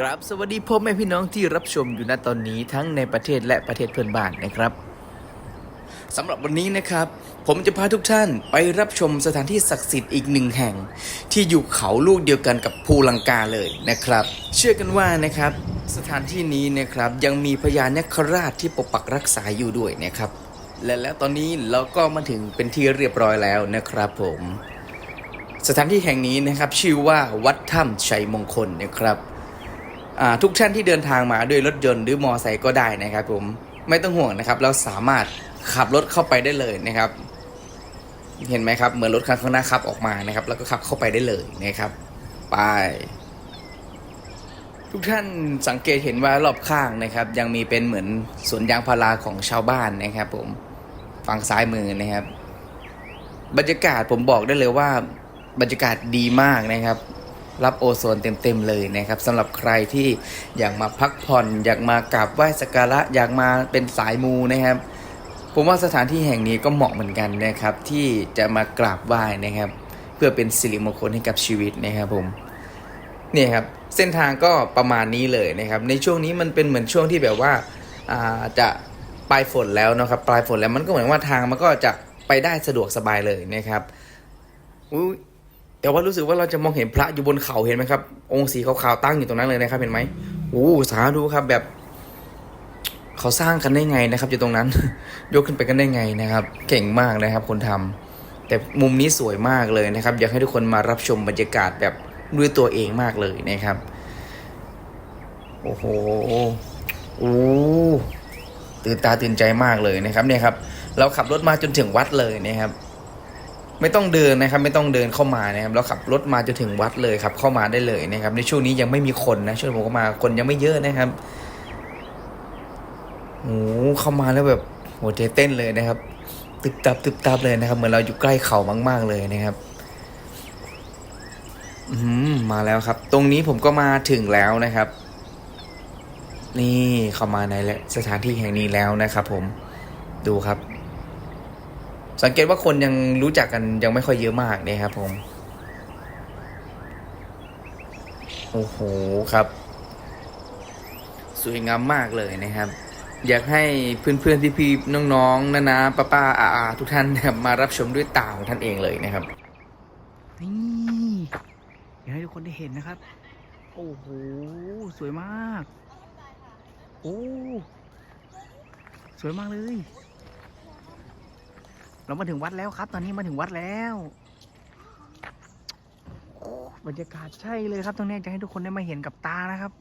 ครับสวัสดีพ่อแม่พี่น้องที่รับชมอยู่ณตอนนี้ทั้งในประเทศและประเทศเพื่อนบ้านนะครับสำหรับวันนี้นะครับ ผมจะพาทุกท่านไปรับชมสถานที่ศักดิ์สิทธิ์อีกหนึ่งแห่ง ที่อยู่เขาลูกเดียวกันกับภูลังกาเลยนะครับ เชื่อกันว่านะครับ สถานที่นี้นะครับยังมีพญานาคราชที่ปกปักรักษาอยู่ด้วยนะครับ และแล้วตอนนี้เราก็มาถึงเป็นที่เรียบร้อยแล้วนะครับผม สถานที่แห่งนี้นะครับชื่อว่าวัดถ้ำชัยมงคลนะครับ ทุกท่านที่เดินทางมาด้วยรถยนต์หรือมอไซค์ก็ได้นะครับผมไม่ต้องห่วงนะครับ เราสามารถขับรถเข้าไปได้เลยนะครับ เห็นไหมครับ เหมือนรถคันข้างหน้าขับออกมานะครับ แล้วก็ขับเข้าไปได้เลยนะครับ ไป ทุกท่านสังเกตเห็นว่ารอบข้างนะครับ ยังมีเป็นเหมือนสวนยางพาราของชาวบ้านนะครับ ผมฝั่งซ้ายมือนะครับ บรรยากาศผมบอกได้เลยว่า บรรยากาศดีมากนะครับ รับโอโซนเต็มๆเลยนะครับสำหรับใครที่อยากมาพักผ่อน อยากมากราบไหว้สักการะอยากมาเป็นสายมูนะครับ ผมว่าสถานที่แห่งนี้ก็เหมาะเหมือนกันนะครับ ที่จะมากราบไหว้นะครับ เพื่อเป็นสิริมงคลให้กับชีวิตนะครับผมเนี่ยครับเส้นทางก็ประมาณนี้เลยนะครับ ในช่วงนี้มันเป็นเหมือนช่วงที่แบบว่าาจะปลายฝนแล้วนะครับ ปลายฝนแล้วมันก็เหมือนว่าทางมันก็จะไปได้สะดวกสบายเลยนะครับอุ๊ย แต่ว่ารู้สึกว่าเราจะมองเห็นพระอยู่บนเขาเห็นไหมครับ องค์สีขาวๆตั้งอยู่ตรงนั้นเลยนะครับ เห็นไหมโอ้สาธุครับ แบบเขาสร้างกันได้ไงนะครับอยู่ตรงนั้น ยกขึ้นไปกันได้ไงนะครับ เก่งมากนะครับ คนทำแต่มุมนี้สวยมากเลยนะครับ อยากให้ทุกคนมารับชมบรรยากาศแบบด้วยตัวเองมากเลยนะครับ โอ้โหโอ้ตื่นตาตื่นใจมากเลยนะครับ เนี่ยครับ เราขับรถมาจนถึงวัดเลยนะครับ ไม่ต้องเดินนะครับ ไม่ต้องเดินเข้ามานะครับเราขับรถมาจนถึงวัดเลยครับเข้ามาได้เลยนะครับ ในช่วงนี้ยังไม่มีคนนะช่วงผมเข้ามาคนยังไม่เยอะนะครับโอ้โหเข้ามาแล้วแบบหัวใจเต้นเลยนะครับ ตึบตับตึบตับเลยนะครับ เหมือนเราอยู่ใกล้เขามาก ๆเลยนะครับอืมมาแล้วครับ ตรงนี้ผมก็มาถึงแล้วนะครับ นี่เข้ามาในสถานที่แห่งนี้แล้วนะครับ ผมดูครับ สังเกตว่าคนยังรู้จักกันยังไม่ค่อยเยอะมากนี่ยครับผม โอ้โหครับ สวยงามมากเลยนะครับ อยากให้เพื่อนๆพี่ๆน้องๆนานาป้าป้าอาอาทุกท่านนะครับมารับชมด้วยตาของท่านเองเลยนะครับนี่อยากให้ทุกคนได้เห็นนะครับ โอ้โหสวยมาก โอ้ สวยมากเลย เรามาถึงวัดแล้วครับ ตอนนี้มาถึงวัดแล้วโอ้บรรยากาศใช่เลยครับตรงนี้จะให้ทุกคนได้มาเห็นกับตานะครับ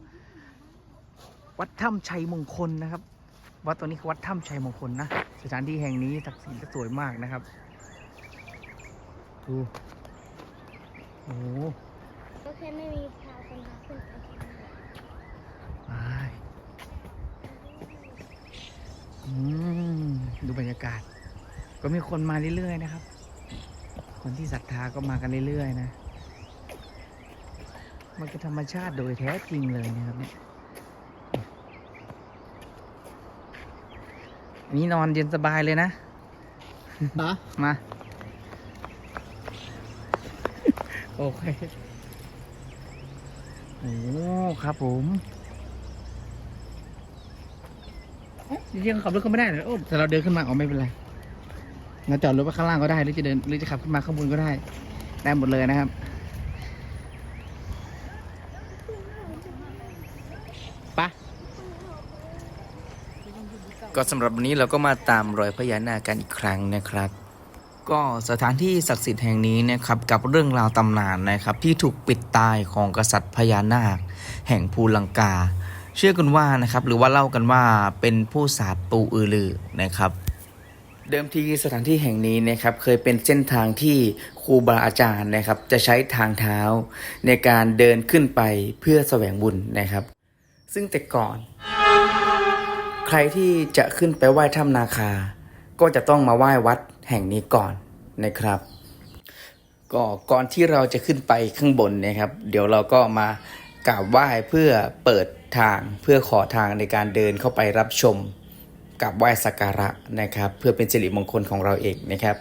วัดถ้ำชัยมงคลนะครับ วัดตัวนี้คือวัดถ้ำชัยมงคลนะสถานที่แห่งนี้ศักดิ์สิทธิ์และสวยมากนะครับดูโอ้โหก็แค่ไม่มีพาคนพาขึ้นไปไปอืมดูบรรยากาศ ก็มีคนมาเรื่อยๆนะครับ คนที่ศรัทธาก็มากันเรื่อยๆนะ มันคือธรรมชาติโดยแท้จริงเลยนะครับเนี่ยอันนี้นอนเย็นสบายเลยนะ นะมา โอเค โอ้ครับผมเอ๊ะจริงๆขับรถขึ้นไม่ได้เลยโอ้แต่เราเดินขึ้นมาอ๋อไม่เป็นไร เราจอดรถไว้ข้างล่างก็ได้หรือจะเดินหรือจะขับขึ้นมาข้างบนก็ได้ได้หมดเลยนะครับ ปะ ก็สำหรับวันนี้เราก็มาตามรอยพญานาคกันอีกครั้งนะครับ ก็สถานที่ศักดิ์สิทธิ์แห่งนี้นะครับกับเรื่องราวตำนานนะครับ ที่ถูกปิดตายของกษัตริย์พญานาค แห่งภูลังกา เชื่อกันว่านะครับ หรือว่าเล่ากันว่าเป็นผู้ศาสตร์ปูอือลือนะครับ เดิมทีสถานที่แห่งนี้นะครับเคยเป็นเส้นทางที่ครูบาอาจารย์นะครับ จะใช้ทางเท้าในการเดินขึ้นไปเพื่อแสวงบุญนะครับ ซึ่งแต่ก่อน ใครที่จะขึ้นไปไหว้ถ้ำนาคา ก็จะต้องมาไหว้วัดแห่งนี้ก่อนนะครับ ก็ก่อนที่เราจะขึ้นไปข้างบนนะครับ เดี๋ยวเราก็มากราบไหว้เพื่อเปิดทางเพื่อขอทางในการเดินเข้าไปรับชม กับไหว้สักการะนะครับ เพื่อเป็นสิริมงคลของเราเองนะครับ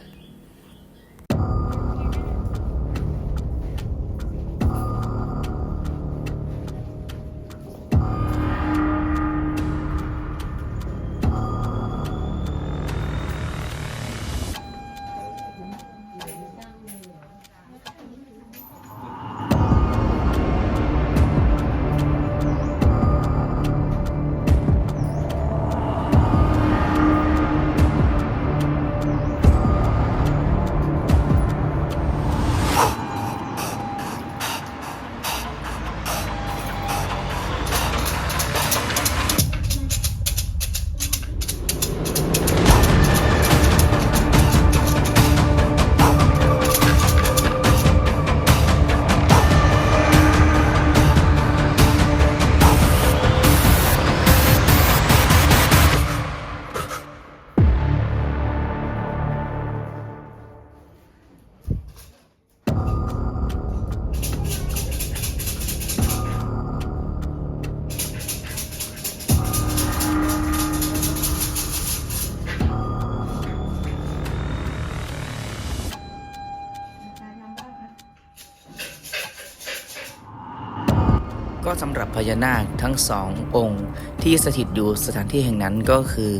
ญานาคทั้งสององค์ที่สถิตอยู่สถานที่แห่งนั้นก็คือ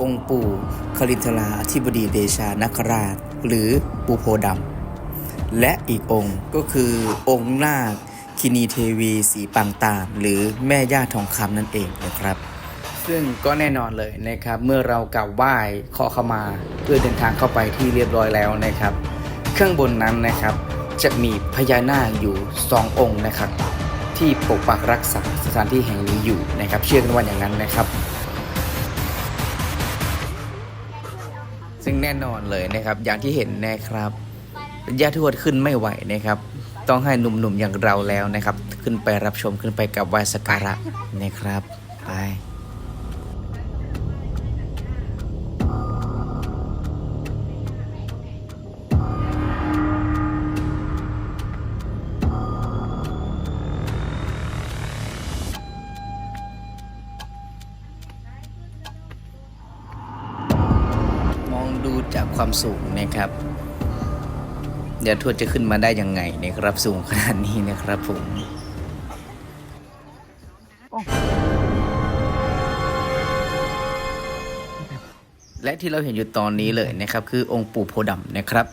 องค์ปู่คลินทราอธิบดีเดชานคราช หรือปู่โพดำและอีกองค์ก็คือองค์นาคคินีเทวีสีปางตาม หรือแม่ย่าทองคำนั่นเองนะครับ ซึ่งก็แน่นอนเลยนะครับ เมื่อเรากราบไหว้ขอเข้ามา เพื่อเดินทางเข้าไปที่เรียบร้อยแล้วนะครับ เครื่องบนนั้นนะครับจะมีพญานาคอยู่สององค์นะครับ ที่ปกปักรักษาสถานที่แห่งนี้อยู่นะครับ เชื่อกันว่าอย่างนั้นนะครับ ซึ่งแน่นอนเลยนะครับ อย่างที่เห็นนะครับญาติทวดขึ้นไม่ไหวนะครับ ต้องให้หนุ่มๆอย่างเราแล้วนะครับ ขึ้นไปรับชมขึ้นไปกับไหว้สักการะนะครับ ไป นะครับ เดี๋ยวทวดจะขึ้นมาได้ยังไงนะครับสูงขนาดนี้นะครับผมและที่เราเห็นอยู่ตอนนี้เลยนะครับ คือองค์ปู่โพธิ์ดำนะครับ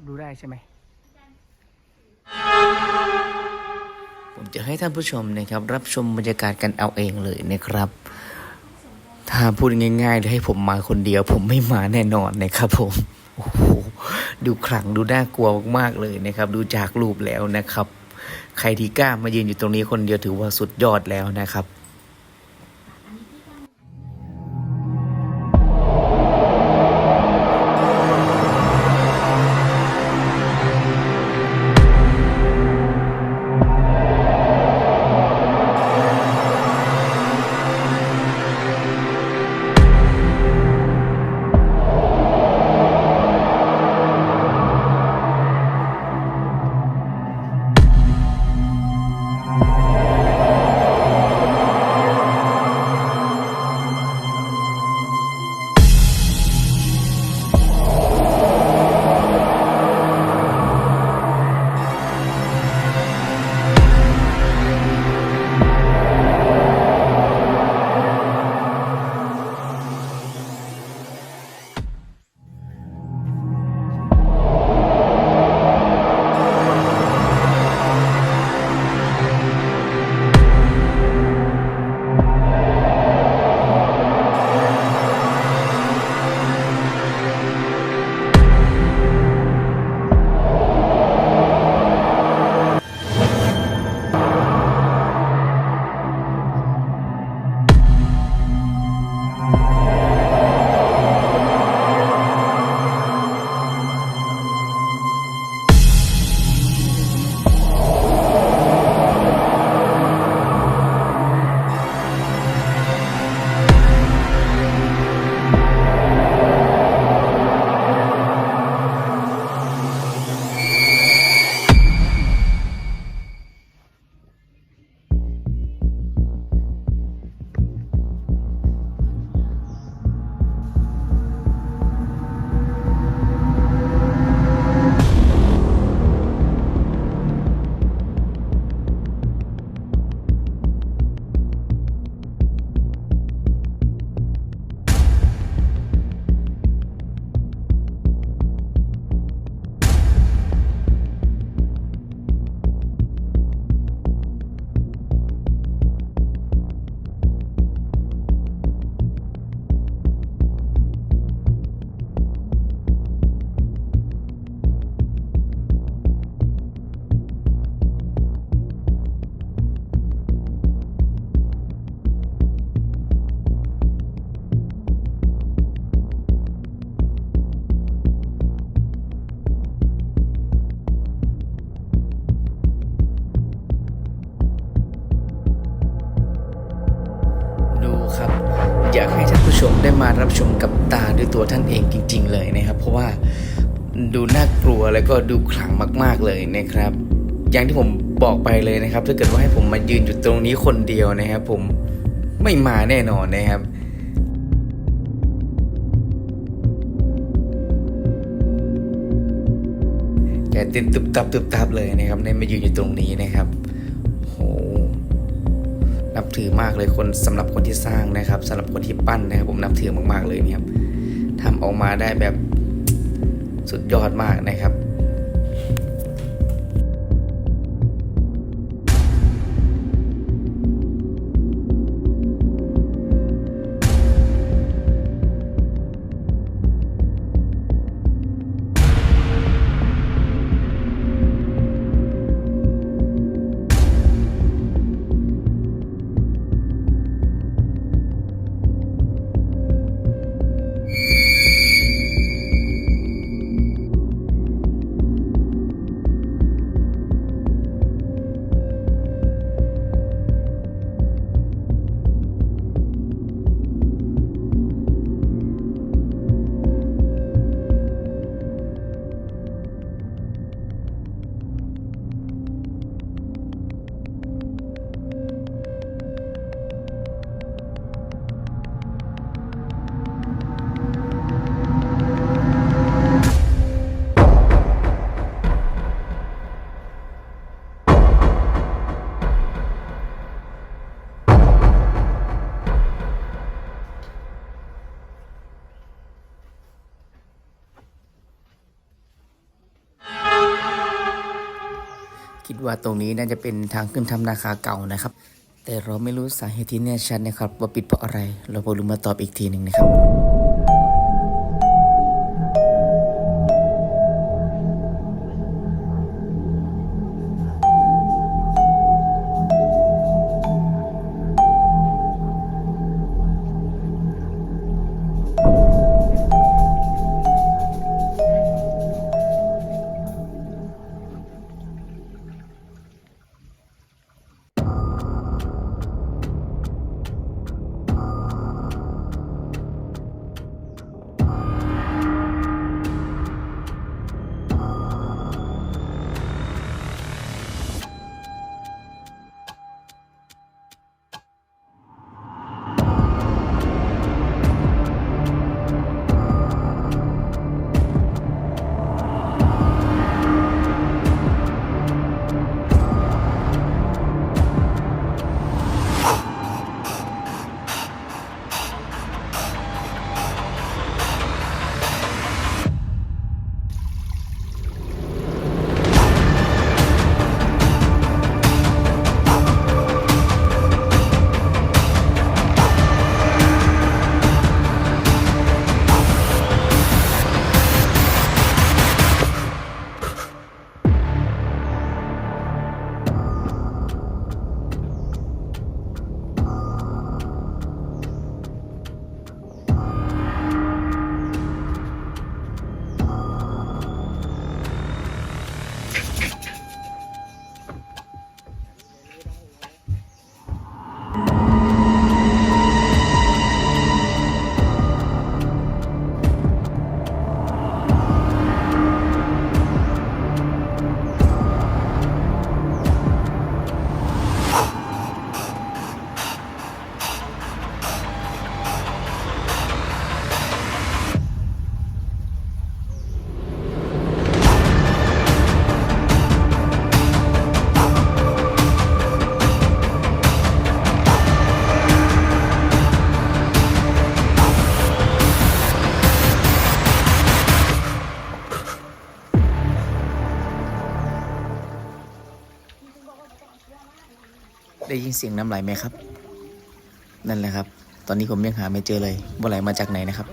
อบดูได้ใช่ไหมผมจะให้ท่านผู้ชมนะครับ รับชมบรรยากาศกันเอาเองเลยนะครับ ถ้าพูดง่ายๆให้ผมมาคนเดียว ผมไม่มาแน่นอนนะครับผมโอ้โหดูขลังดูน่ากลัวมากๆเลยนะครับ ดูจากรูปแล้วนะครับ ใครที่กล้ามายืนอยู่ตรงนี้คนเดียวถือว่าสุดยอดแล้วนะครับ มได้มารับชมกับตาด้วยตัวท่านเองจริง ๆ เลยนะครับ เพราะว่าดูน่ากลัวแล้วก็ดูขลังมาก ๆเลยนะครับ อย่างที่ผมบอกไปเลยนะครับ ถ้าเกิดว่าให้ผมมายืนอยู่ตรงนี้คนเดียวนะครับ ผมไม่มาแน่นอนนะครับแกเต้นตุบตับตุบตับเลยนะครับในมายืนอยู่ตรงนี้นะครับ นับถือมากเลยคนสำหรับคนที่สร้างนะครับสำหรับคนที่ปั้นนะครับ ผมนับถือมากๆเลยเนะครับทำออกมาได้แบบสุดยอดมากนะครับ ว่าตรงนี้น่าจะเป็นทางขึ้นถ้ำนาคาเก่านะครับ แต่เราไม่รู้สาเหตุที่แน่ชัดนะครับ ว่าปิดเพราะอะไร เราไปรู้มาตอบอีกทีหนึ่งนะครับ ยินเสียงน้ำไหลไหมครับ นั่นแหละครับ ตอนนี้ผมยังหาไม่เจอเลยว่าไหลมาจากไหนนะครับ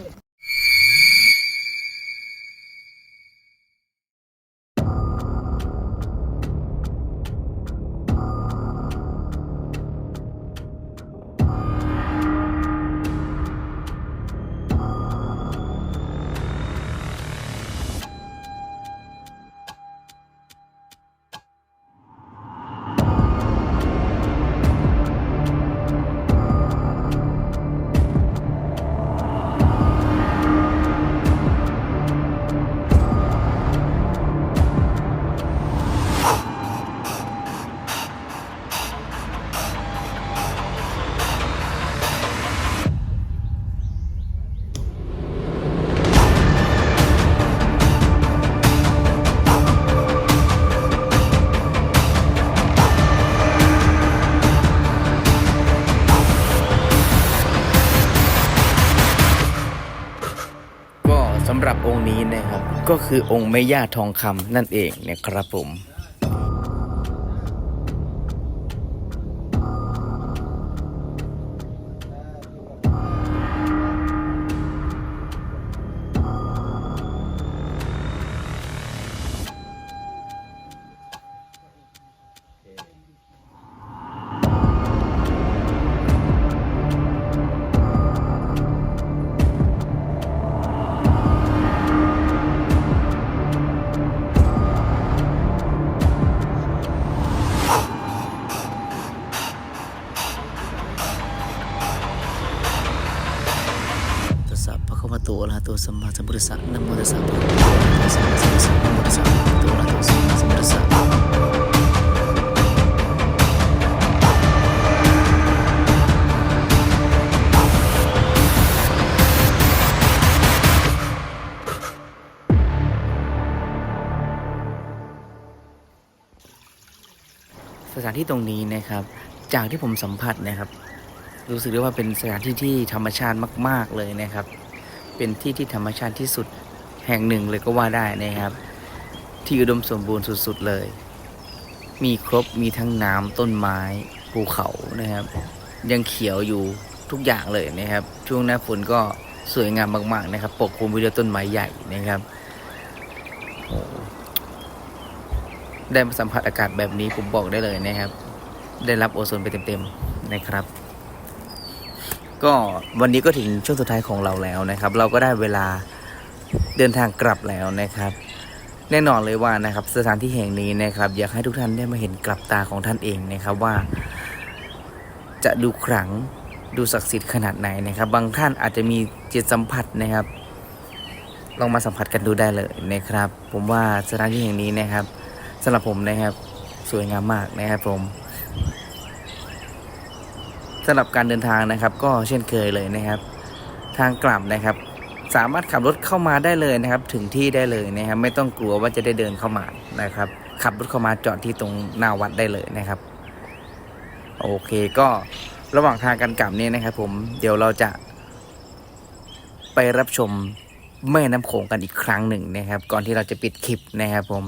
นี้นะครับ ก็คือองค์แม่ย่าทองคำนั่นเองนะครับผม สัมมาสัมพุทธัสสะนะโมตัสสะภะคะวะโตอะระหะโตสัมมาสัมพุทธัสสะนะโมตัสสะภะคะวะโตอะระหะโตสัมมาสัมพุทธัสสะสถานที่ตรงนี้นะครับ จากที่ผมสัมผัสนะครับ รู้สึกได้ว่าเป็นสถานที่ที่ธรรมชาติมาก ๆ เลยนะครับ เป็นที่ที่ธรรมชาติที่สุดแห่งหนึ่งเลยก็ว่าได้นะครับ ที่อุดมสมบูรณ์สุดๆเลย มีครบมีทั้งน้ำต้นไม้ภูเขานะครับ ยังเขียวอยู่ทุกอย่างเลยนะครับ ช่วงหน้าฝนก็สวยงามมาก ๆ นะครับ ปกคลุมไปด้วยต้นไม้ใหญ่นะครับโอ้ได้มาสัมผัสอากาศแบบนี้ผมบอกได้เลยนะครับ ได้รับโอโซนไปเต็ม ๆ นะครับ ก็วันนี้ก็ถึงช่วงสุดท้ายของเราแล้วนะครับ เราก็ได้เวลาเดินทางกลับแล้วนะครับ แน่นอนเลยว่านะครับสถานที่แห่งนี้นะครับ อยากให้ทุกท่านได้มาเห็นกลับตาของท่านเองนะครับว่า จะดูขลังดูศักดิ์สิทธิ์ขนาดไหนนะครับ บางท่านอาจจะมีจิตสัมผัสนะครับ ลองมาสัมผัสกันดูได้เลยนะครับ ผมว่าสถานที่แห่งนี้นะครับสำหรับผมนะครับ สวยงามมากนะครับผม สำหรับการเดินทางนะครับ ก็เช่นเคยเลยนะครับ ทางกลับนะครับ สามารถขับรถเข้ามาได้เลยนะครับ ถึงที่ได้เลยนะครับ ไม่ต้องกลัวว่าจะได้เดินเข้ามานะครับ ขับรถเข้ามาจอดที่ตรงหน้าวัดได้เลยนะครับ โอเคก็ระหว่างทางกันกลับเนี่ยนะครับ ผมเดี๋ยวเราจะไปรับชมแม่น้ำโขงกันอีกครั้งหนึ่งนะครับ ก่อนที่เราจะปิดคลิปนะครับ ผม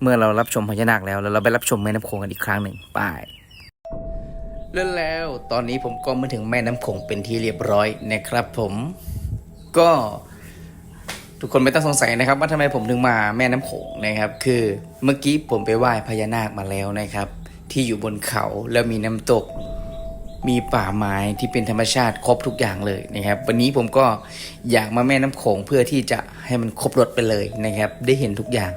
เมื่อเรารับชมพญานาคแล้วแล้วเราไปรับชมแม่น้ำโขงกันอีกครั้งหนึ่งไป แล้วแล้วตอนนี้ผมก็มาถึงแม่น้ำโขงเป็นที่เรียบร้อยนะครับผมก็ทุกคนไม่ต้องสงสัยนะครับ ว่าทำไมผมถึงมาแม่น้ำโขงนะครับ คือเมื่อกี้ผมไปไหว้พญานาคมาแล้วนะครับ ที่อยู่บนเขาแล้วมีน้ำตก มีป่าไม้ที่เป็นธรรมชาติครบทุกอย่างเลยนะครับ วันนี้ผมก็อยากมาแม่น้ำโขงเพื่อที่จะให้มันครบรถไปเลยนะครับ ได้เห็นทุกอย่าง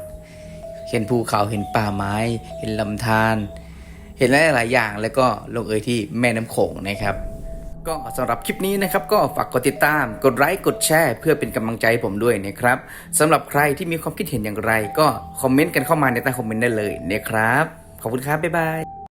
เห็นภูเขาเห็นป่าไม้ เห็นลำธาร เห็นหลายๆอย่าง แล้วก็ลงเอยที่แม่น้ำโขงนะครับก็สำหรับคลิปนี้นะครับก็ฝากกดติดตาม กดไลค์กดแชร์ เพื่อเป็นกำลังใจให้ผมด้วยนะครับสำหรับใครที่มีความคิดเห็นอย่างไร ก็คอมเมนต์กันเข้ามาในใต้คอมเมนต์ได้เลยนะครับ ขอบคุณครับ บ๊ายบาย